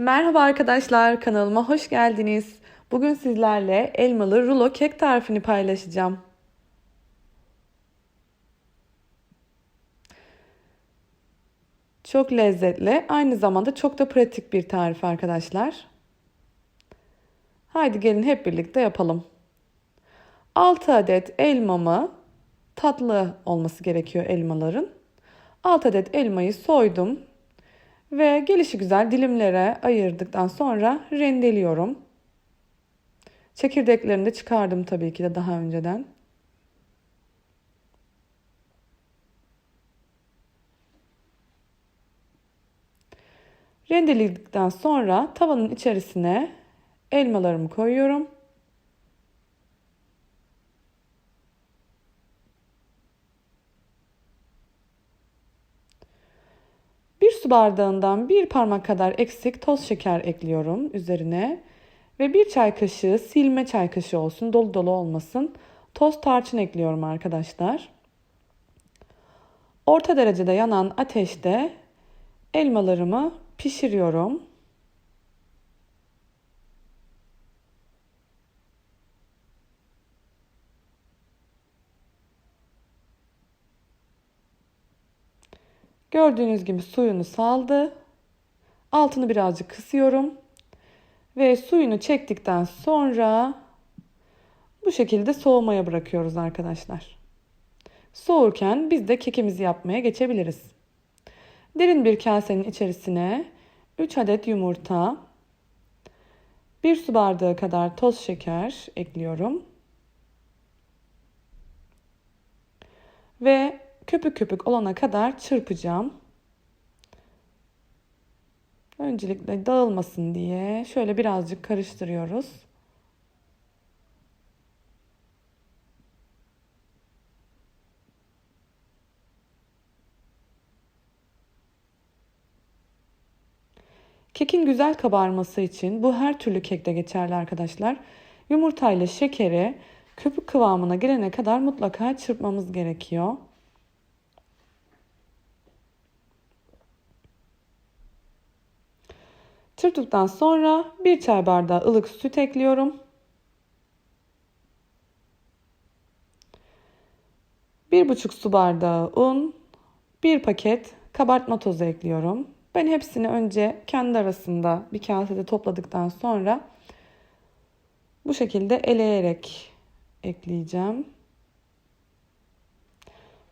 Merhaba arkadaşlar, kanalıma hoş geldiniz. Bugün sizlerle elmalı rulo kek tarifini paylaşacağım. Çok lezzetli, aynı zamanda çok da pratik bir tarif arkadaşlar. Haydi gelin hep birlikte yapalım. 6 adet elmamı tatlı olması gerekiyor elmaların. 6 adet elmayı soydum ve gelişi güzel dilimlere ayırdıktan sonra rendeliyorum. Çekirdeklerini de çıkardım tabii ki de daha önceden. Rendeledikten sonra tavanın içerisine elmalarımı koyuyorum. Bir su bardağından bir parmak kadar eksik toz şeker ekliyorum üzerine. Ve bir çay kaşığı silme çay kaşığı olsun dolu dolu olmasın. Toz tarçın ekliyorum arkadaşlar. Orta derecede yanan ateşte elmalarımı pişiriyorum. Gördüğünüz gibi suyunu saldı. Altını birazcık kısıyorum. Ve suyunu çektikten sonra bu şekilde soğumaya bırakıyoruz arkadaşlar. Soğurken biz de kekimizi yapmaya geçebiliriz. Derin bir kasenin içerisine 3 adet yumurta, 1 su bardağı kadar toz şeker ekliyorum. Ve köpük köpük olana kadar çırpacağım. Öncelikle dağılmasın diye şöyle birazcık karıştırıyoruz. Kekin güzel kabarması için bu her türlü kekte geçerli arkadaşlar. Yumurta ile şekeri köpük kıvamına gelene kadar mutlaka çırpmamız gerekiyor. Çırptıktan sonra bir çay bardağı ılık süt ekliyorum. Bir buçuk su bardağı un, bir paket kabartma tozu ekliyorum. Ben hepsini önce kendi arasında bir kasede topladıktan sonra bu şekilde eleyerek ekleyeceğim.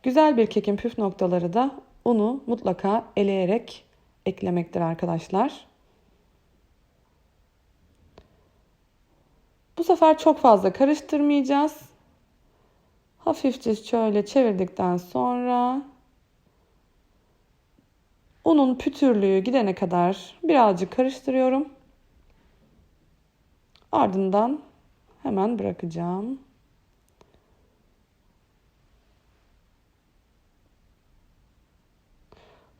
Güzel bir kekin püf noktaları da unu mutlaka eleyerek eklemektir arkadaşlar. Sefer çok fazla karıştırmayacağız. Hafifçe şöyle çevirdikten sonra unun pütürlüğü gidene kadar birazcık karıştırıyorum. Ardından hemen bırakacağım.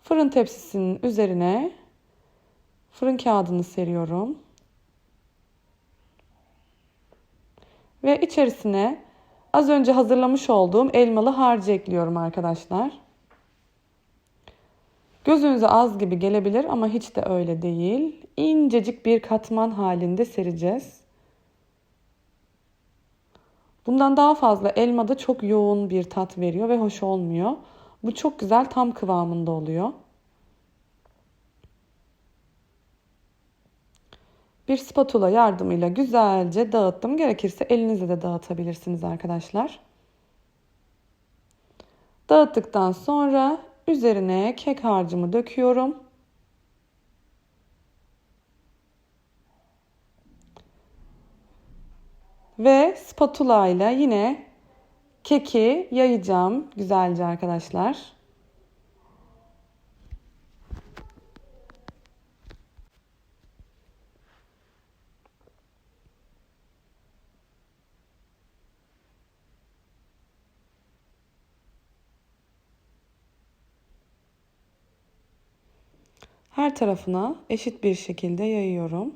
Fırın tepsisinin üzerine fırın kağıdını seriyorum. Ve içerisine az önce hazırlamış olduğum elmalı harcı ekliyorum arkadaşlar. Gözünüze az gibi gelebilir ama hiç de öyle değil. İncecik bir katman halinde sereceğiz. Bundan daha fazla elma da çok yoğun bir tat veriyor ve hoş olmuyor. Bu çok güzel tam kıvamında oluyor. Bir spatula yardımıyla güzelce dağıttım. Gerekirse elinizle de dağıtabilirsiniz arkadaşlar. Dağıttıktan sonra üzerine kek harcımı döküyorum. Ve spatula ile yine keki yayacağım güzelce arkadaşlar. Her tarafına eşit bir şekilde yayıyorum.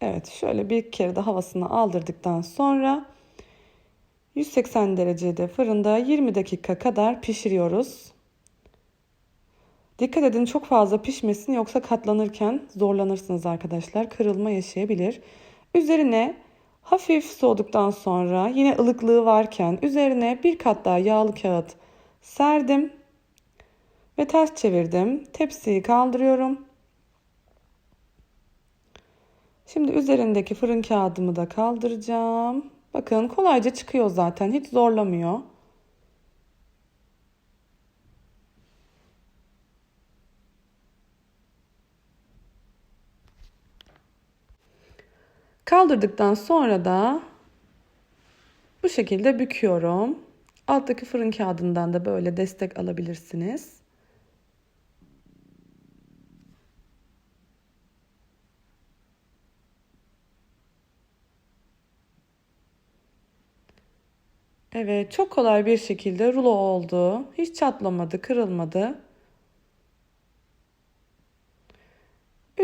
Evet şöyle bir kere de havasını aldırdıktan sonra 180 derecede fırında 20 dakika kadar pişiriyoruz. Dikkat edin çok fazla pişmesin yoksa katlanırken zorlanırsınız arkadaşlar. Kırılma yaşayabilir. Üzerine hafif soğuduktan sonra yine ılıklığı varken üzerine bir kat daha yağlı kağıt serdim ve ters çevirdim. Tepsiyi kaldırıyorum. Şimdi üzerindeki fırın kağıdımı da kaldıracağım. Bakın kolayca çıkıyor zaten. Hiç zorlamıyor. Kaldırdıktan sonra da bu şekilde büküyorum. Alttaki fırın kağıdından da böyle destek alabilirsiniz. Evet, çok kolay bir şekilde rulo oldu. Hiç çatlamadı, kırılmadı.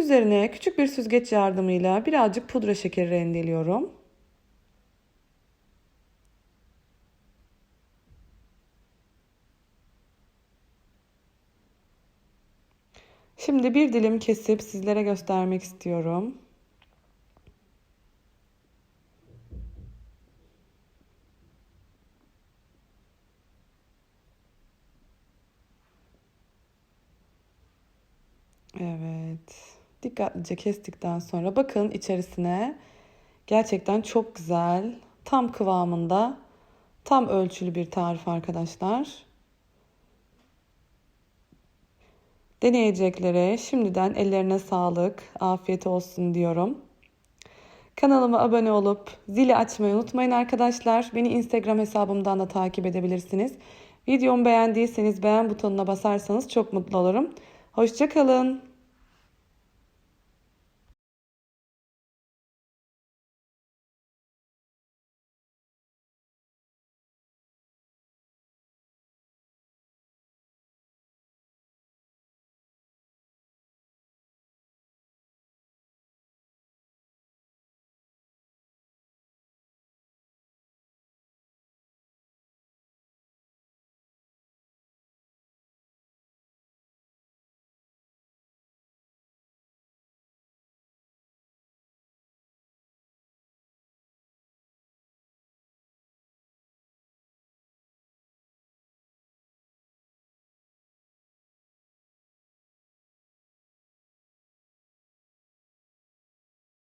Üzerine küçük bir süzgeç yardımıyla birazcık pudra şekeri rendeliyorum. Şimdi bir dilim kesip sizlere göstermek istiyorum. Evet. Dikkatlice kestikten sonra bakın içerisine gerçekten çok güzel, tam kıvamında, tam ölçülü bir tarif arkadaşlar. Deneyeceklere şimdiden ellerine sağlık, afiyet olsun diyorum. Kanalıma abone olup zili açmayı unutmayın arkadaşlar. Beni Instagram hesabımdan da takip edebilirsiniz. Videomu beğendiyseniz beğen butonuna basarsanız çok mutlu olurum. Hoşçakalın.